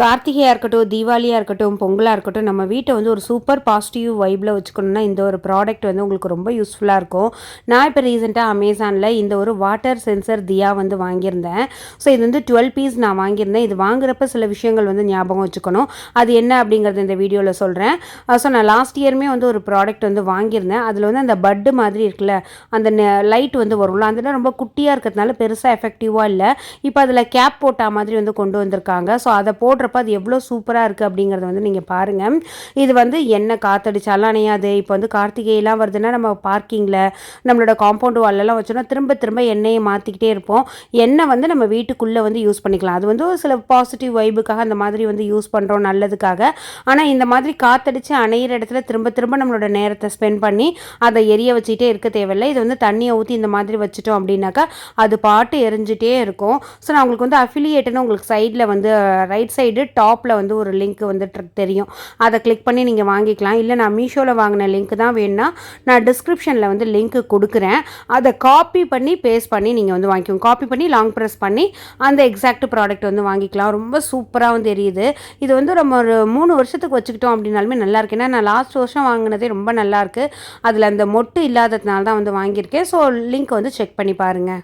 கார்த்திகையாக இருக்கட்டும் தீபாவளியாக இருக்கட்டும் பொங்கலாக இருக்கட்டும் நம்ம வீட்டை வந்து ஒரு சூப்பர் பாசிட்டிவ் வைப்பில் வச்சுக்கணும்னா இந்த ஒரு ப்ராடக்ட் வந்து உங்களுக்கு ரொம்ப யூஸ்ஃபுல்லாக இருக்கும். நான் இப்போ ரீசெண்டாக அமேசானில் இந்த ஒரு வாட்டர் சென்சர் தியா வந்து வாங்கியிருந்தேன். ஸோ இது வந்து டுவெல் பீஸ் நான் வாங்கியிருந்தேன். இது வாங்குறப்ப சில விஷயங்கள் வந்து ஞாபகம் வச்சுக்கணும். அது என்ன அப்படிங்கிறது இந்த வீடியோவில் சொல்கிறேன் ஸோ நான் லாஸ்ட் இயருமே வந்து ஒரு ப்ராடக்ட் வந்து வாங்கியிருந்தேன். அதில் வந்து அந்த பட்டு மாதிரி இருக்குல்ல அந்த லைட் வந்து வரும்ல அந்த ரொம்ப குட்டியாக இருக்கிறதுனால பெருசாக எஃபெக்டிவாக இல்லை. இப்போ அதில் கேப் போட்டால் மாதிரி வந்து கொண்டு வந்திருக்காங்க. ஸோ அதை போடுற போடுறப்ப அது எவ்வளோ சூப்பராக இருக்குது அப்படிங்கிறத வந்து நீங்கள் பாருங்கள் இது வந்து என்ன காற்றடிச்சாலும் அணையாது. இப்போ வந்து கார்த்திகையெல்லாம் வருதுன்னா நம்ம பார்க்கிங்கில் நம்மளோட காம்பவுண்ட் வாலெல்லாம் வச்சோன்னா திரும்ப திரும்ப எண்ணெயை மாற்றிக்கிட்டே இருப்போம். எண்ணெய் வந்து நம்ம வீட்டுக்குள்ளே வந்து யூஸ் பண்ணிக்கலாம். அது வந்து ஒரு சில பாசிட்டிவ் வைபுக்காக அந்த மாதிரி வந்து யூஸ் பண்ணுறோம் நல்லதுக்காக. ஆனால் இந்த மாதிரி காற்றடிச்சு அணையிற இடத்துல திரும்ப திரும்ப நம்மளோட நேரத்தை ஸ்பெண்ட் பண்ணி அதை எரிய வச்சுக்கிட்டே இருக்க தேவையில்லை. இது வந்து தண்ணியை ஊற்றி இந்த மாதிரி வச்சுட்டோம் அப்படின்னாக்கா அது பாட்டு எரிஞ்சிட்டே இருக்கும். ஸோ நான் உங்களுக்கு வந்து அஃபிலியேட்டுன்னு உங்களுக்கு சைடில் வந்து ரைட் சைடு டாப்பில் வந்து ஒரு லிங்க் வந்து தெரியும். அதை கிளிக் பண்ணி நீங்கள் வாங்கிக்கலாம். இல்லை நான் மீஷோவில் வாங்கின லிங்க் தான் வேணும்னா நான் டிஸ்கிரிப்ஷனில் வந்து லிங்க் கொடுக்குறேன். அதை காப்பி பண்ணி பேஸ்ட் பண்ணி நீங்கள் வந்து வாங்கிக்கோங்க. காப்பி பண்ணி லாங் ப்ரெஸ் பண்ணி அந்த எக்ஸாக்ட் ப்ராடக்ட் வந்து வாங்கிக்கலாம். ரொம்ப சூப்பராக வந்து தெரியுது. இது வந்து நம்ம ஒரு மூணு வருஷத்துக்கு வச்சுக்கிட்டோம் அப்படின்னாலுமே நல்லா இருக்கு. ஏன்னா நான் லாஸ்ட் வருஷம் வாங்கினதே ரொம்ப நல்லாயிருக்கு அதில் அந்த மொட்டு இல்லாததுனால தான் வந்து வாங்கியிருக்கேன். ஸோ லிங்க் வந்து செக் பண்ணி பாருங்கள்